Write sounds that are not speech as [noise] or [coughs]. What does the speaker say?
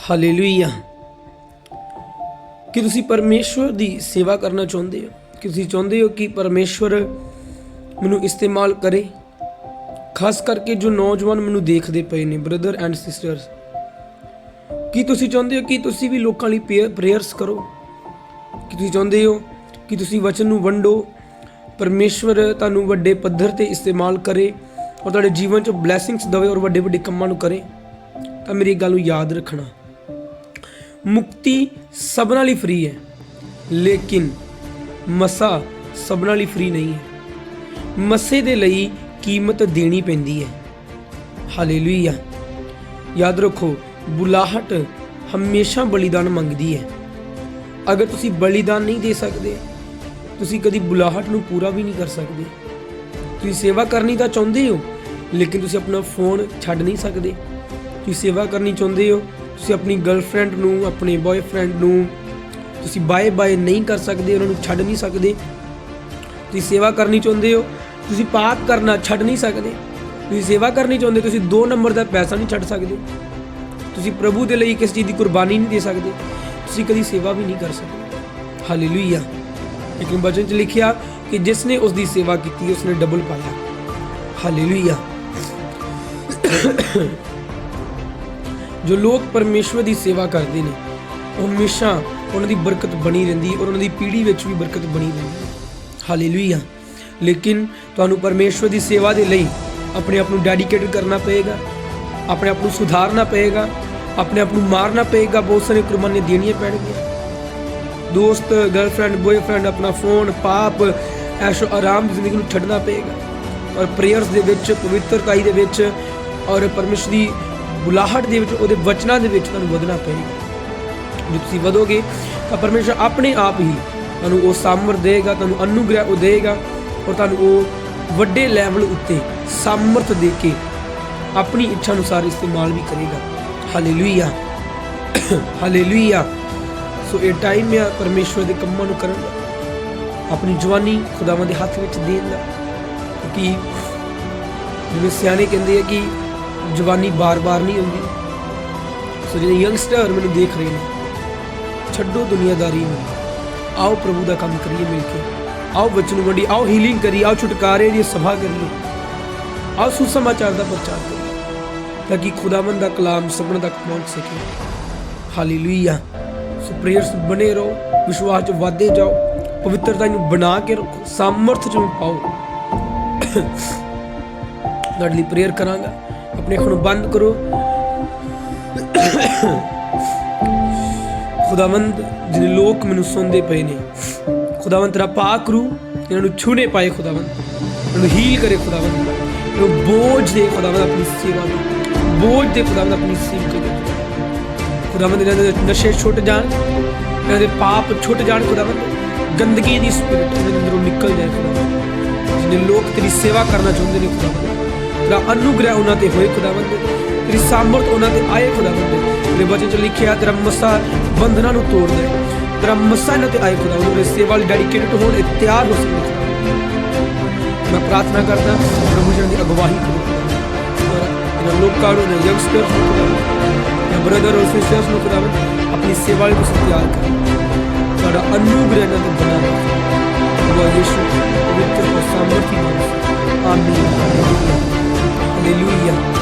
Hallelujah ਕਿ ਤੁਸੀਂ ਪਰਮੇਸ਼ਵਰ ਦੀ ਸੇਵਾ ਕਰਨਾ ਚਾਹੁੰਦੇ ਹੋ? ਕਿ ਤੁਸੀਂ ਚਾਹੁੰਦੇ ਹੋ ਕਿ ਪਰਮੇਸ਼ਵਰ ਮੈਨੂੰ ਇਸਤੇਮਾਲ ਕਰੇ? ਖਾਸ ਕਰਕੇ ਜੋ ਨੌਜਵਾਨ ਮੈਨੂੰ ਦੇਖਦੇ ਪਏ ਨੇ ਬ੍ਰਦਰ ਐਂਡ ਸਿਸਟਰਸ ਕੀ ਤੁਸੀਂ ਚਾਹੁੰਦੇ ਹੋ ਕਿ ਤੁਸੀਂ ਵੀ ਲੋਕਾਂ ਲਈ ਪ੍ਰੇਅਰਸ ਕਰੋ? ਕਿ ਤੁਸੀਂ ਚਾਹੁੰਦੇ ਹੋ ਕਿ ਤੁਸੀਂ ਵਚਨ ਨੂੰ ਵੰਡੋ? ਪਰਮੇਸ਼ਵਰ ਤੁਹਾਨੂੰ ਵੱਡੇ ਪੱਧਰ ਤੇ ਇਸਤੇਮਾਲ ਕਰੇ ਔਰ ਤੁਹਾਡੇ ਜੀਵਨ 'ਚ ਬਲੇਸਿੰਗਸ ਦੇਵੇ ਔਰ ਵੱਡੇ ਵੱਡੇ ਕੰਮਾਂ ਨੂੰ ਕਰੇ। ਤਾਂ ਮੇਰੀ ਗੱਲ ਨੂੰ ਯਾਦ ਰੱਖਣਾ। ਮੁਕਤੀ ਸਭਨਾਂ ਲਈ ਫ੍ਰੀ ਹੈ। ਲੇਕਿਨ ਮਸਾ ਸਭਨਾਂ ਲਈ ਫ੍ਰੀ ਨਹੀਂ ਹੈ। ਮਸੇ ਦੇ ਲਈ ਕੀਮਤ ਦੇਣੀ ਪੈਂਦੀ ਹੈ। ਹਾਲੇਲੂਇਆ। ਯਾਦ ਰੱਖੋ, ਬੁਲਾਹਟ ਹਮੇਸ਼ਾ ਬਲੀਦਾਨ ਮੰਗਦੀ ਹੈ। ਅਗਰ ਤੁਸੀਂ ਬਲੀਦਾਨ ਨਹੀਂ ਦੇ ਸਕਦੇ, ਤੁਸੀਂ ਕਦੀ ਬੁਲਾਹਟ ਨੂੰ ਪੂਰਾ ਵੀ ਨਹੀਂ ਕਰ ਸਕਦੇ। ਤੁਸੀਂ ਸੇਵਾ ਕਰਨੀ ਤਾਂ ਚਾਹੁੰਦੇ ਹੋ, ਲੇਕਿਨ ਤੁਸੀਂ ਆਪਣਾ ਫੋਨ ਛੱਡ ਨਹੀਂ ਸਕਦੇ। ਤੁਸੀਂ ਸੇਵਾ ਕਰਨੀ ਚਾਹੁੰਦੇ ਹੋ ਤੁਸੀਂ ਆਪਣੀ ਗਰਲਫ੍ਰੈਂਡ ਨੂੰ, ਆਪਣੇ ਬॉयਫ੍ਰੈਂਡ ਨੂੰ ਤੁਸੀਂ ਬਾਏ ਬਾਏ ਨਹੀਂ ਕਰ ਸਕਦੇ, ਉਹਨਾਂ ਨੂੰ ਛੱਡ ਨਹੀਂ ਸਕਦੇ। ਤੁਸੀਂ ਸੇਵਾ ਕਰਨੀ ਚਾਹੁੰਦੇ ਹੋ, ਤੁਸੀਂ ਪਾਪ ਕਰਨਾ ਛੱਡ ਨਹੀਂ ਸਕਦੇ। ਤੁਸੀਂ ਸੇਵਾ ਕਰਨੀ ਚਾਹੁੰਦੇ ਤੁਸੀਂ 2 ਨੰਬਰ ਦਾ ਪੈਸਾ ਨਹੀਂ ਛੱਡ ਸਕਦੇ। ਤੁਸੀਂ ਪ੍ਰਭੂ ਦੇ ਲਈ ਕਿਸੇ ਚੀਜ਼ ਦੀ ਕੁਰਬਾਨੀ ਨਹੀਂ ਦੇ ਸਕਦੇ। ਤੁਸੀਂ ਕਦੀ ਸੇਵਾ ਵੀ ਨਹੀਂ ਕਰ ਸਕਦੇ। ਹਾਲੇਲੂਇਆ ਲੇਕਿਨ ਬਚਨ ਚ ਲਿਖਿਆ ਕਿ ਜਿਸ ਨੇ ਉਸ ਦੀ ਸੇਵਾ ਕੀਤੀ ਉਸ ਨੇ ਡਬਲ ਪਾਇਆ। ਹਾਲੇਲੂਇਆ ਜੋ ਲੋਕ ਪਰਮੇਸ਼ਵਰ ਦੀ ਸੇਵਾ ਕਰਦੇ ਨੇ, ਉਹ ਹਮੇਸ਼ਾ ਉਹਨਾਂ ਦੀ ਬਰਕਤ ਬਣੀ ਰਹਿੰਦੀ ਔਰ ਉਹਨਾਂ ਦੀ ਪੀੜ੍ਹੀ ਵਿੱਚ ਵੀ ਬਰਕਤ ਬਣੀ ਰਹਿੰਦੀ ਹੈ। ਹਾਲੇਲੂਇਆ ਲੇਕਿਨ ਤੁਹਾਨੂੰ ਪਰਮੇਸ਼ਵਰ ਦੀ ਸੇਵਾ ਦੇ ਲਈ ਆਪਣੇ ਆਪ ਨੂੰ ਡੈਡੀਕੇਟ ਕਰਨਾ ਪਏਗਾ, ਆਪਣੇ ਆਪ ਨੂੰ ਸੁਧਾਰਨਾ ਪਏਗਾ, ਆਪਣੇ ਆਪ ਨੂੰ ਮਾਰਨਾ ਪਏਗਾ, ਬਹੁਤ ਸਾਰੇ ਕੁਰਬਾਨੀਆਂ ਦੇਣੀਆਂ ਪੈਣਗੀਆਂ। ਦੋਸਤ ਗਰਲਫ੍ਰੈਂਡ ਬॉयਫ੍ਰੈਂਡ ਆਪਣਾ ਫੋਨ ਪਾਪ, ਐਸ਼ੋ ਆਰਾਮ ਦੀ ਜ਼ਿੰਦਗੀ ਨੂੰ ਛੱਡਣਾ ਪਏਗਾ। ਔਰ ਪ੍ਰੇਅਰਸ ਦੇ ਵਿੱਚ ਪਵਿੱਤਰਤਾਈ ਦੇ ਵਿੱਚ ਔਰ ਪਰਮੇਸ਼ਰ ਦੀ ਬੁਲਾਹਟ ਦੇ ਵਿੱਚ, ਉਹਦੇ ਵਚਨਾਂ ਦੇ ਵਿੱਚ ਤੁਹਾਨੂੰ ਵਧਣਾ ਪਏਗਾ। ਜੇ ਤੁਸੀਂ ਵਧੋਗੇ, ਤਾਂ ਪਰਮੇਸ਼ਰ ਆਪਣੇ ਆਪ ਹੀ ਤੁਹਾਨੂੰ ਉਹ ਸਾਮਰ ਦੇਗਾ ਤੁਹਾਨੂੰ ਅਨੁਗ੍ਰਹਿ ਉਹ ਦੇਗਾ ਔਰ ਤੁਹਾਨੂੰ ਉਹ ਵੱਡੇ ਲੈਵਲ ਉੱਤੇ ਸਮਰਥ ਦੇ ਕੇ ਆਪਣੀ ਇੱਛਾ ਅਨੁਸਾਰ ਇਸਤੇਮਾਲ ਵੀ ਕਰੇਗਾ। ਹਾਲੇਲੂਇਆ ਹਾਲੇਲੂਇਆ ਸੋ ਇਹ ਟਾਈਮ ਹੈ ਪਰਮੇਸ਼ਵਰ ਦੇ ਕੰਮਾਂ ਨੂੰ ਕਰਨ ਦਾ। ਆਪਣੀ ਜਵਾਨੀ ਖੁਦਾਵੰਦ ਦੇ ਹੱਥ ਵਿੱਚ ਦੇਣ ਦਾ। ਕਿ ਜਿਵੇਂ ਸਿਆਣੇ ਕਹਿੰਦੇ ਆ ਕਿ ਜਵਾਨੀ ਬਾਰ-ਬਾਰ ਨਹੀਂ ਆਉਂਦੀ ਸੋ ਜਿਹੜੇ ਯੰਗਸਟਰ ਮੈਨੂੰ ਦੇਖ ਰਹੇ ਨੇ, ਛੱਡੋ ਦੁਨੀਆਦਾਰੀ ਨੂੰ। ਆਓ ਪ੍ਰਭੂ ਦਾ ਕੰਮ ਕਰੀਏ ਮਿਲ ਕੇ। ਆਓ ਵਚਨ ਵੰਡੀ, ਆਓ ਹੀਲਿੰਗ ਕਰੀ ਆਓ ਛੁਟਕਾਰੇ ਦੀ ਸਭਾ ਕਰੀਏ। ਆਓ ਸੁਸਮਾਚਾਰ ਦਾ ਪ੍ਰਚਾਰ ਕਰੀਏ, ਤਾਂ ਕਿ ਖੁਦਾਵੰਦ ਦਾ ਕਲਾਮ ਸਭਨਾਂ ਤੱਕ ਪਹੁੰਚ ਸਕੇ। ਹਾਲੇਲੂਇਆ ਸੋ ਪ੍ਰੇਅਰਸ ਬਣੇ ਰਹੋ, ਵਿਸ਼ਵਾਸ ਚ ਵਾਧੇ ਜਾਓ, ਪਵਿੱਤਰਤਾ ਨੂੰ ਬਣਾ ਕੇ ਰੱਖੋ, ਸਾਮਰਥ ਚ ਪਾਓ। [coughs] ਤੁਹਾਡੇ ਲਈ ਪ੍ਰੇਅਰ ਕਰਾਂਗਾ। ਆਪਣੇ ਅੱਖਾਂ ਨੂੰ ਬੰਦ ਕਰੋ। ਖੁਦਾਵੰਦ ਜਿਹੜੇ ਲੋਕ ਮੈਨੂੰ ਸੁਣਦੇ ਪਏ ਨੇ, ਖੁਦਾਵੰਦ ਤੇਰਾ ਪਾਕ ਰੂ ਇਹਨਾਂ ਨੂੰ ਛੂਣੇ ਪਾਏ ਖੁਦਾਵੰਦ, ਇਹਨਾਂ ਨੂੰ ਹੀਲ ਕਰੇ ਖੁਦਾਵੰਦ, ਇਹਨਾਂ ਨੂੰ ਬੋਝ ਦੇ ਖੁਦਾਵੰਦ ਆਪਣੀ ਸੇਵਾ ਨੂੰ ਬੋਝ ਦੇ ਖੁਦਾਵੰਦ ਆਪਣੀ ਸੇਵਾ ਦੇ ਖੁਦਾਵੰਦ, ਇਹਨਾਂ ਦੇ ਨਸ਼ੇ ਛੁੱਟ ਜਾਣ, ਇਹਨਾਂ ਦੇ ਪਾਪ ਛੁੱਟ ਜਾਣ ਖੁਦਾਵੰਦ, ਗੰਦਗੀ ਦੀ ਸਪਿਰਿਟ ਇਹਨਾਂ ਦੇ ਅੰਦਰੋਂ ਨਿਕਲ ਜਾਏ ਖੁਦਾਵੰਦ। ਜਿਹਨੇ ਲੋਕ ਤੇਰੀ ਸੇਵਾ ਕਰਨਾ ਚਾਹੁੰਦੇ ਨੇ ਖੁਦਾਵੰਦ ਤੇਰਾ ਅਨੁਗ੍ਰਹਿ ਉਹਨਾਂ ਤੇ ਹੋਏ ਖੁਦਾਵੰਦ। ਤੇਰੀ ਸਾਮਰਥ ਉਹਨਾਂ ਤੇ ਆਏ ਖੁਦਾਵੰਦ। ਤੇਰੇ ਵਚਨ ਚ ਲਿਖਿਆ ਤੇਰਾ ਮਸਾ ਬੰਧਨਾਂ ਨੂੰ ਤੋੜ ਦੇ। ਤੇਰਾ ਮਸਾ ਇਹਨਾਂ ਤੇ ਆਏ ਖੁਦਾਵੰਦ। ਉਹਦੇ ਸੇਵਾ ਲਈ ਡੈਡੀਕੇਟਡ ਹੋਣ ਇਹ ਤਿਆਰ ਹੋ ਸਕਣ ਮੈਂ ਪ੍ਰਾਰਥਨਾ ਕਰਦਾ, ਪ੍ਰਭੂ ਜੀ ਦੀ ਅਗਵਾਈ ਕਰੋ। ਇਹਨਾਂ ਲੋਕਾਂ ਨੂੰ ਯੰਗਸਟਰਸ ਨੂੰ ਖੁਦਾਵੰਦ। ਜਾਂ ਬ੍ਰਦਰ ਔਰ ਸਿਸਟਰਸ ਨੂੰ ਖੁਦਾਵੰਦ। ਆਪਣੀ ਸੇਵਾ ਲਈ ਤੁਸੀਂ ਤਿਆਰ ਕਰੋ। ਤੁਹਾਡਾ ਅਨੁਗ੍ਰਹਿ ਇਹਨਾਂ ਤੇ ਬਣਾ ਰਹੋ ਯਿਸੂ, ਪਵਿੱਤਰ ਸਾਮਰਥੀ ਨਾਮ ਆਮੀਨ। ਹਾਲੇਲੂਇਆ